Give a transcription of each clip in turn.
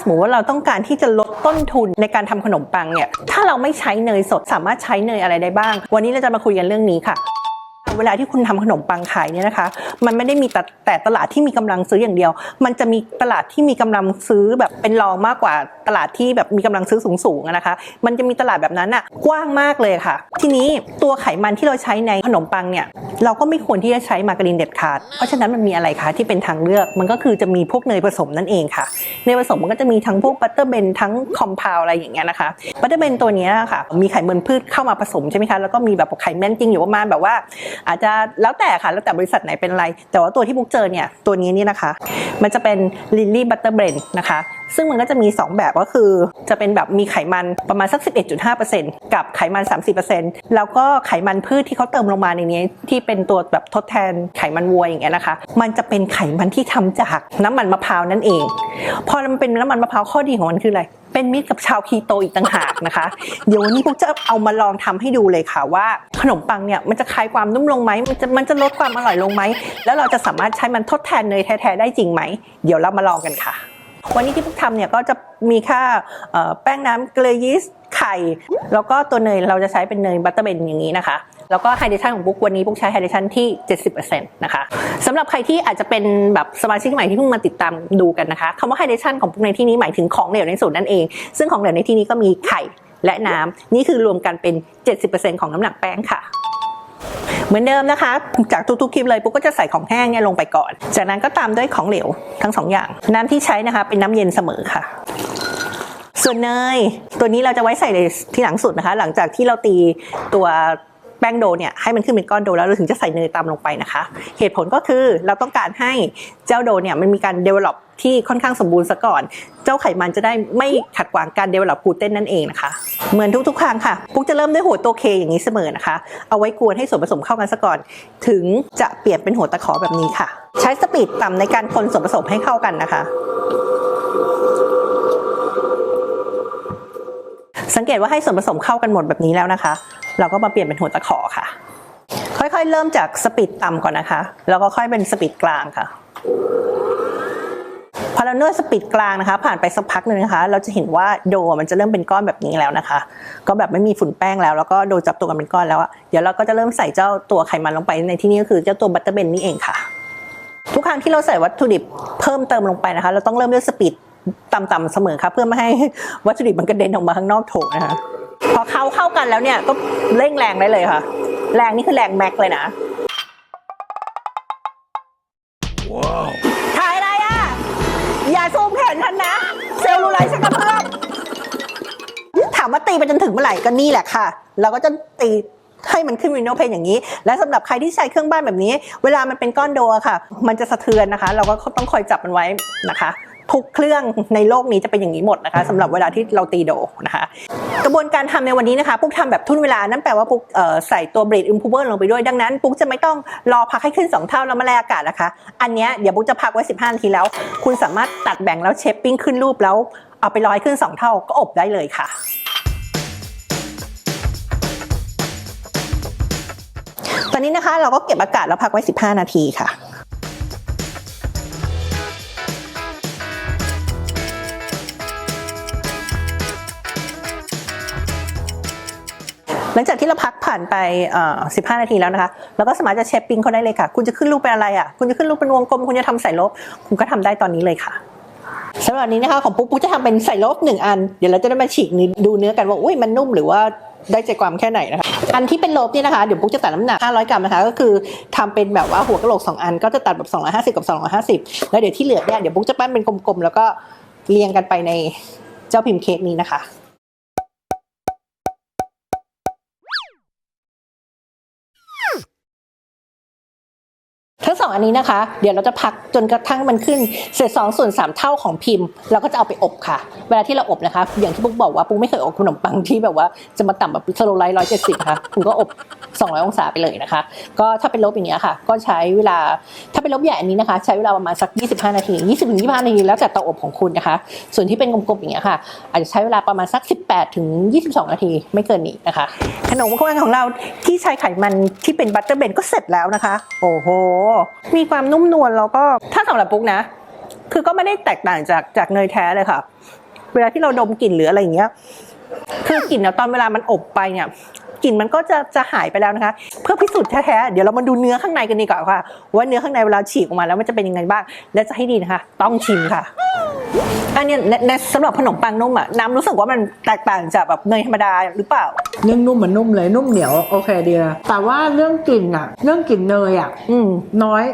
สมมติว่าเราต้องการที่จะลดต้นทุนในการทำขนมปังเนี่ย ถ้าเราไม่ใช้เนยสดสามารถใช้เนยอะไรได้บ้าง วันนี้เราจะมาคุยกันเรื่องนี้ค่ะ เวลาที่คุณทำขนมปังขายเนี่ยนะคะ มันไม่ได้มีแต่แต่ตลาดที่มีกำลังซื้ออย่างเดียว มันจะมีตลาดที่มีกำลังซื้อแบบเป็นรองมากกว่าตลาดที่แบบมีกำลังซื้อสูงๆนะคะ มันจะมีตลาดแบบนั้นอะกว้างมากเลยค่ะ ทีนี้ตัวไขมันที่เราใช้ในขนมปังเนี่ยเราก็ไม่ควรที่จะใช้มาการีนเด็ดขาด เพราะฉะนั้นมันมีอะไรคะที่เป็นทางเลือก มันก็คือจะมีพวกเนยผสมนั่นเองค่ะ เนยผสมมันก็จะมีทั้งพวกบัตเตอร์เบนทั้งคอมเพลอะไรอย่างเงี้ยนะคะบัตเตอร์เบนตัวนี้ค่ะ มีไขมันพืชเข้ามาผสมใช่ไหมคะ แล้วก็มีแบบไขมันจริงอยู่ประมาณแบบว่าอาจจะแล้วแต่ค่ะ แล้วแต่บริษัทไหนเป็นอะไร แต่ว่าตัวที่บุ๊กเจอเนี่ยตัวนี้นี่นะคะ มันจะเป็นลิลลี่บัตเตอร์เบรนนะคะ ซึ่งมันก็จะมี 2 แบบก็คือ จะเป็นแบบมีไขมันประมาณสัก 11.5%กับไขมัน 30%แล้วก็ไขมันพืชที่เขาเติมลงมาในนี้ ที่เป็นตัวแบบทดแทนไขมันวัวอย่างเงี้ยนะคะ มันจะเป็นไขมันที่ทำจากน้ำมันมะพร้าวนั่นเอง พอมันเป็นน้ำมันมะพร้าวข้อดีของมันคืออะไร เป็นมิตรกับชาวคีโตอีกต่างหากนะคะ เดี๋ยววันนี้พวกจะเอามาลองทำให้ดูเลยค่ะว่าขนมปังเนี่ยมันจะคลายความนุ่มลงไหมมันจะมันจะลดความอร่อยลงไหม แล้วเราจะสามารถใช้มันทดแทนเนยแท้ๆได้จริงไหม เดี๋ยวเรามาลองกันค่ะ วันนี้ที่พวกทำเนี่ยก็จะมีค่าแป้งน้ำเกลือยีสต์ไข่ แล้วก็ตัวเนยเราจะใช้เป็นเนยบัตเตอร์เบนอย่างนี้นะคะ แล้วก็ไฮเดรชันของบุ๊กวันนี้บุ๊กใช้ไฮเดรชันที่ 70%นะคะสำหรับใครที่อาจจะเป็นแบบสมาชิกใหม่ที่เพิ่งมาติดตามดูกันนะคะคำว่าไฮเดรชันของบุ๊กในที่นี้หมายถึงของเหลวในสูตรนั่นเอง ซึ่งของเหลวในที่นี้ก็มีไข่และน้ำนี่คือรวมกันเป็น 70%ของน้ำหนักแป้งค่ะเหมือนเดิมนะคะ จากทุกๆคลิปเลยปุ๊กก็จะใส่ของแห้งเนี่ยลงไปก่อน จากนั้นก็ตามด้วยของเหลวทั้งสองอย่าง น้ำที่ใช้นะคะเป็นน้ำเย็นเสมอค่ะ ส่วนเนย ตัวนี้เราจะไว้ใส่ในที่หลังสุดนะคะ หลังจากที่เราตีตัว แป้งโดเนี่ยให้มันขึ้นเป็นก้อนโดแล้วเราถึงจะใส่เนยตามลงไปนะคะ เหตุผลก็คือเราต้องการให้เจ้าโดเนี่ยมันมีการ develop ที่ค่อนข้างสมบูรณ์ซะก่อน เจ้าไขมันจะได้ไม่ขัดขวางการ develop กลูเตนนั่นเองนะคะ เหมือนทุกๆ ครั้งค่ะปุ๊กจะเริ่มด้วยหัวตัวเคอย่างนี้เสมอนะคะ เอาไว้กวนให้ส่วนผสมเข้ากันซะก่อน ถึงจะเปลี่ยนเป็นหัวตะขอแบบนี้ค่ะ ใช้สปีดต่ำในการคนส่วนผสมให้เข้ากันนะคะสังเกตว่าให้ส่วนผสมเข้ากันหมดแบบนี้แล้วนะคะ เราก็มาเปลี่ยนเป็นหัวตะขอค่ะ ค่อยๆ เริ่มจากสปีดต่ำก่อนนะคะ แล้วก็ค่อยเป็นสปีดกลางค่ะพอเรานวดสปีดกลางนะคะ ผ่านไปสักพักหนึ่งนะคะ เราจะเห็นว่าโดมันจะเริ่มเป็นก้อนแบบนี้แล้วนะคะ ก็แบบไม่มีฝุ่นแป้งแล้ว แล้วก็โดจับตัวกันเป็นก้อนแล้วอะเดี๋ยวเราก็จะเริ่มใส่เจ้าตัวไขมันลงไปในที่นี้ก็คือเจ้าตัวบัตเตอร์เบนนี่เองค่ะ ทุกครั้งที่เราใส่วัตถุดิบเพิ่มเติมลงไปนะคะ เราต้องเริ่มด้วยสปีดต่ำๆเสมอค่ะเพื่อไม่ให้วัตถุดิบมันกระเด็นออกมาข้างนอกโถนะคะ พอเข้าเข้ากันแล้วเนี่ยก็เร่งแรงได้เลยค่ะ แรงนี่คือแรงแม็กเลยนะถ่ายอะไรอะ อย่าซูมแขนฉันนะ เซลลูไลท์ฉันกระเพื่อมถามว่าตีไปจนถึงเมื่อไหร่ก็นี่แหละค่ะ เราก็จะตีให้มันขึ้นวินโดว์เพนอย่างนี้ และสำหรับใครที่ใช้เครื่องบ้านแบบนี้ เวลามันเป็นก้อนโดอะค่ะ มันจะสะเทือนนะคะ เราก็ต้องคอยจับมันไว้นะคะ ทุกเครื่องในโลกนี้จะเป็นอย่างนี้หมดนะคะสำหรับเวลาที่เราตีโดนะคะ กระบวนการทำในวันนี้นะคะปุ๊กทำแบบทุ่นเวลานั่นแปลว่าปุ๊กเอ่อใส่ตัวเบรดอิมพูเบอร์ลงไปด้วยดังนั้นปุ๊กจะไม่ต้องรอพักให้ขึ้น 2 เท่าแล้วมาแลกอากาศนะคะ อันเนี้ยเดี๋ยวปุ๊กจะพักไว้ 15นาทีแล้ว คุณสามารถตัดแบ่งแล้วเชฟปิ้งขึ้นรูปแล้วเอาไปลอยขึ้น 2 เท่าก็อบได้เลยค่ะตอนนี้นะคะเราก็เก็บอากาศแล้วพักไว้ 15 นาทีค่ะ ลังจากที่เราพักผ่านไปเอ่อ15นาทีแล้วนะคะเราก็สามารถจะเชฟปิ้งเขาได้เลยค่ะ คุณจะขึ้นรูปเป็นอะไรอะคุณจะขึ้นรูปเป็นวงกลม คุณจะทำใส่ลบ คุณก็ทำได้ตอนนี้เลยค่ะสำหรับนี้นะคะของปุ๊กปุ๊กจะทำเป็นใส่ลบหนึ่งอัน เดี๋ยวเราจะได้มาฉีกดูเนื้อกันว่าอุ้ยมันนุ่มหรือว่าได้ใจความแค่ไหนนะคะ อันที่เป็นลบเนี่ยนะคะ เดี๋ยวปุ๊กจะตัดน้ำหนัก 500 กรัมนะคะ ก็คือทำเป็นแบบว่าหัวกะโหลก 2 อัน ก็จะตัดแบบ 250 กับ 250 แล้วเดี๋ยวที่เหลือเนี่ย เดี๋ยวปุ๊กจะปั้นเป็นกลมๆ แล้วก็เรียงกันไปในเจ้าพิมพ์เค้กนี้นะคะ 2 อันนี้นะคะ เดี๋ยวเราจะพักจนกระทั่งมันขึ้นเศษสองส่วนสามเท่าของพิมพ์ เราก็จะเอาไปอบค่ะ เวลาที่เราอบนะคะ อย่างที่ปุ๊กบอกว่าปุ๊กไม่เคยอบขนมปังที่แบบว่าจะมาต่ำแบบสโลไลท์ร้อยเจ็ดสิบค่ะคุณก็อบ 200 องศาไปเลยนะคะ ก็ถ้าเป็นลบอย่างเงี้ยค่ะ ก็ใช้เวลาถ้าเป็นลบใหญ่อันนี้นะคะ ใช้เวลาประมาณสัก 25 นาที 20ถึง25 นาทีแล้วแต่เตาอบของคุณนะคะ ส่วนที่เป็นกลมๆอย่างเงี้ยค่ะ อาจจะใช้เวลาประมาณสัก 18 ถึง 22 นาทีไม่เกินนี้นะคะ ขนมข้งของเราที่ใช้ไขมันที่เป็นบัตเตอร์เบนก็เสร็จแล้วนะคะ โอ้โห มีความนุ่มนวลแล้วก็ถ้าสำหรับปุ๊กนะ คือก็ไม่ได้แตกต่างจากจากเนยแท้เลยค่ะ เวลาที่เราดมกลิ่นหรืออะไรอย่างเงี้ยคือกลิ่นเนี่ยตอนเวลามันอบไปเนี่ย กลิ่นมันก็จะจะหายไปแล้วนะคะ เพื่อพิสูจน์แท้ๆเดี๋ยวเรามาดูเนื้อข้างในกันดีกว่าค่ะ ว่าเนื้อข้างในเวลาฉีกออกมาแล้วมันจะเป็นยังไงบ้าง และจะให้ดีนะคะ ต้องชิมค่ะอันเนี้ยในในสำหรับขนมปังนุ่มอะน้ำรู้สึกว่ามันแตกต่างจากแบบเนยธรรมดาหรือเปล่านึ่งนุ่มเหมือนนุ่มเลยนุ่มเหนียวโอเคดีนะแต่ว่าเรื่องกลิ่นอะเรื่องกลิ่นเนยอะอืมน้อย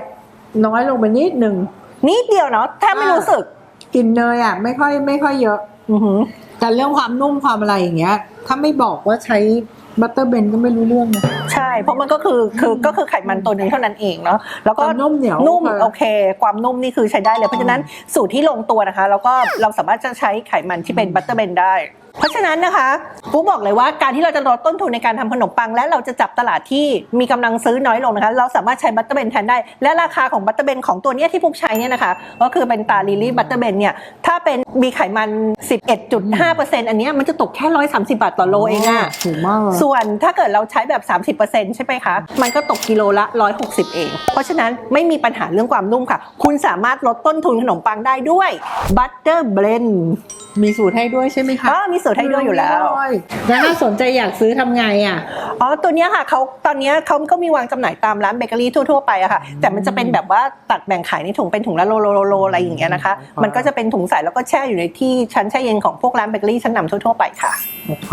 น้อยลงไปนิดนึงนิดเดียวเนาะแทบไม่รู้สึกกลิ่นเนยอะไม่ค่อยไม่ค่อยเยอะ อือหือแต่เรื่องความนุ่มความอะไรอย่างเงี้ย ถ้าไม่บอกว่าใช้ บัตเตอร์เบนก็ไม่รู้เรื่องนะ ใช่ เพราะมันก็คือคือก็คือไขมันตัวหนึ่งเท่านั้นเองเนาะแล้วก็ความนุ่มเหนียวนุ่มค่ะโอเค ความนุ่มนี่คือใช้ได้เลย เพราะฉะนั้นสูตรที่ลงตัวนะคะ แล้วก็เราสามารถจะใช้ไขมันที่เป็นบัตเตอร์เบนได้ เพราะฉะนั้นนะคะปุ๊บอกเลยว่าการที่เราจะลดต้นทุนในการทำขนมปัง และเราจะจับตลาดที่มีกำลังซื้อน้อยลงนะคะ เราสามารถใช้บัตเตอร์เบนแทนได้ และราคาของบัตเตอร์เบนของตัวเนี้ยที่ปุ๊กใช้เนี่ยนะคะ ก็คือเป็นตาลิลี่บัตเตอร์เบนเนี่ยถ้าเป็นมีไขมัน 11.5%อันเนี้ยมันจะตกแค่ 130 บาทต่อโลเองอะถูกมากเลยส่วนถ้าเกิดเราใช้แบบ 30%ใช่ไหมคะ มันก็ตกกิโลละ 160 เอง เพราะฉะนั้นไม่มีปัญหาเรื่องความนุ่มค่ะ คุณสามารถลดต้นทุนขนมปังได้ด้วย Butter Blend มีสูตรให้ด้วยใช่ไหมคะก็มีสูตรให้ด้วยอยู่แล้วแล้วถ้าสนใจอยากซื้อทำไงอะอ๋อตัวเนี้ยค่ะเขาตอนเนี้ยเขาก็มีวางจำหน่ายตามร้านเบเกอรี่ทั่วๆไปอะค่ะ แต่มันจะเป็นแบบว่าตัดแบ่งขายในถุงเป็นถุงละโลโลโลโลอะไรอย่างเงี้ยนะคะอ๋อมันก็จะเป็นถุงใสแล้วก็แช่อยู่ในที่ชั้นแช่เย็นของพวกร้านเบเกอรี่ชั้นนำทั่วๆไปค่ะโอเค